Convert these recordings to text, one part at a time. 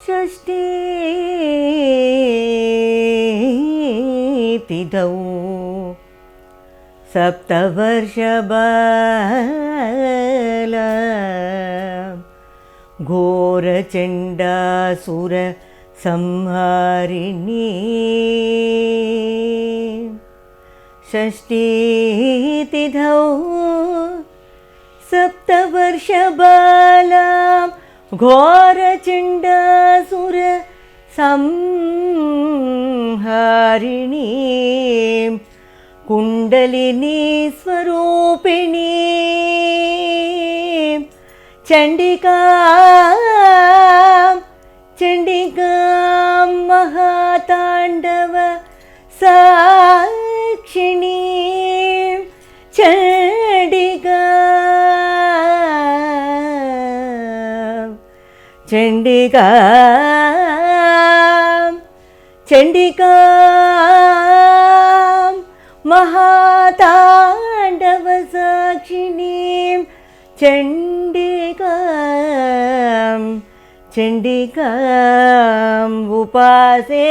षष्टि सप्तवर्षबल घोरचण्डासुरसंहारिणी षष्ठीतिथौ सप्तवर्षबाला घोरचण्डासुर संहारिणीं कुण्डलिनी स्वरूपिणी चण्डिका चण्डिकां महाताण्डव साक्षिणी చండికా చండికా మహాతాండవ సాక్షిణి చండికా చండికా ఉపాసే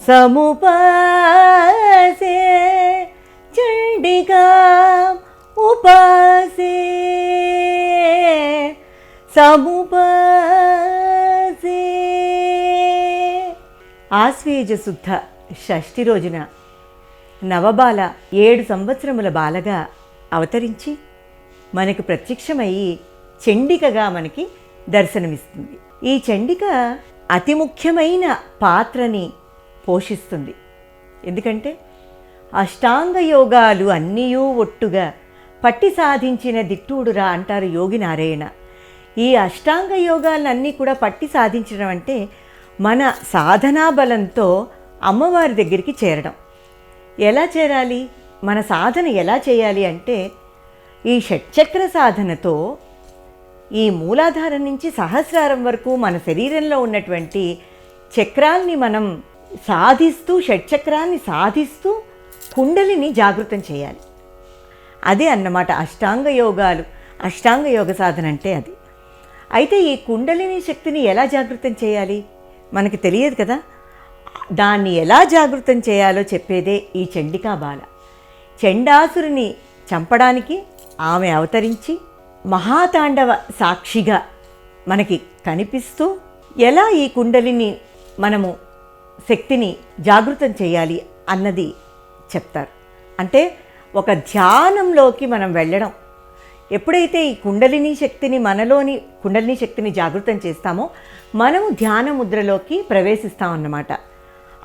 సముపాసే చండికా ఉపాసే సముపాసే. ఆశ్వేజ శుద్ధ షష్ఠి రోజున నవబాల ఏడు సంవత్సరముల బాలగా అవతరించి మనకు ప్రత్యక్షమయ్యి చండికగా మనకి దర్శనమిస్తుంది. ఈ చండిక అతి ముఖ్యమైన పాత్రని పోషిస్తుంది. ఎందుకంటే అష్టాంగ యోగాలు అన్నీయూ ఒట్టుగా పట్టి సాధించిన దిట్టూడురా అంటారు యోగి నారాయణ. ఈ అష్టాంగ యోగాలన్నీ కూడా పట్టి సాధించడం అంటే మన సాధనా బలంతో అమ్మవారి దగ్గరికి చేరడం. ఎలా చేరాలి? మన సాధన ఎలా చేయాలి అంటే ఈ షట్చక్ర సాధనతో ఈ మూలాధారం నుంచి సహస్రారం వరకు మన శరీరంలో ఉన్నటువంటి చక్రాల్ని మనం సాధిస్తూ షట్చక్రాన్ని సాధిస్తూ కుండలిని జాగృతం చేయాలి. అదే అన్నమాట అష్టాంగ యోగాలు. అష్టాంగ యోగ సాధన అంటే అది. అయితే ఈ కుండలిని శక్తిని ఎలా జాగృతం చేయాలి? మనకి తెలియదు కదా. దాన్ని ఎలా జాగృతం చేయాలో చెప్పేదే ఈ చండికా బాల. చండాసురుని చంపడానికి ఆమె అవతరించి మహాతాండవ సాక్షిగా మనకి కనిపిస్తూ ఎలా ఈ కుండలిని మనము శక్తిని జాగృతం చేయాలి అన్నది చెప్తారు. అంటే ఒక ధ్యానంలోకి మనం వెళ్ళడం. ఎప్పుడైతే ఈ కుండలిని శక్తిని మనలోని కుండలిని శక్తిని జాగృతం చేస్తామో మనము ధ్యాన ముద్రలోకి ప్రవేశిస్తామన్నమాట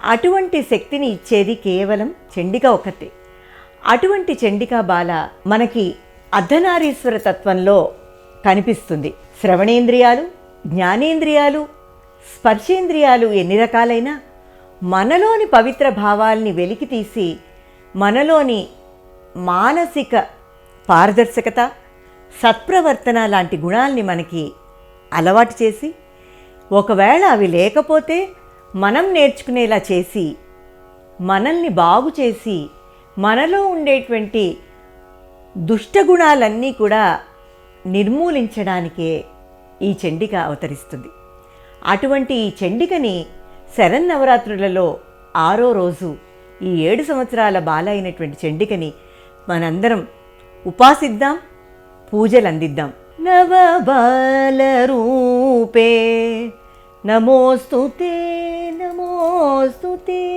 అటువంటి శక్తిని ఇచ్చేది కేవలం చండిక ఒకటే అటువంటి చండికా బాల మనకి అర్ధనారీశ్వర తత్వంలో కనిపిస్తుంది. శ్రవణేంద్రియాలు జ్ఞానేంద్రియాలు స్పర్శేంద్రియాలు ఎన్ని రకాలైనా మనలోని పవిత్ర భావాల్ని వెలికి తీసి మనలోని మానసిక పారదర్శకత సత్ప్రవర్తన లాంటి గుణాల్ని మనకి అలవాటు చేసి ఒకవేళ అవి లేకపోతే మనం నేర్చుకునేలా చేసి మనల్ని బాగు చేసి మనలో ఉండేటువంటి దుష్టగుణాలన్నీ కూడా నిర్మూలించడానికే ఈ చండిక అవతరిస్తుంది. అటువంటి ఈ చండికని శరన్నవరాత్రులలో ఆరో రోజు ఈ ఏడు సంవత్సరాల బాల అయినటువంటి చండికని మనందరం ఉపాసిద్దాం. పూజలు అందిద్దాం నవబాల రూపే నమోస్తుతే నమోస్తుతే.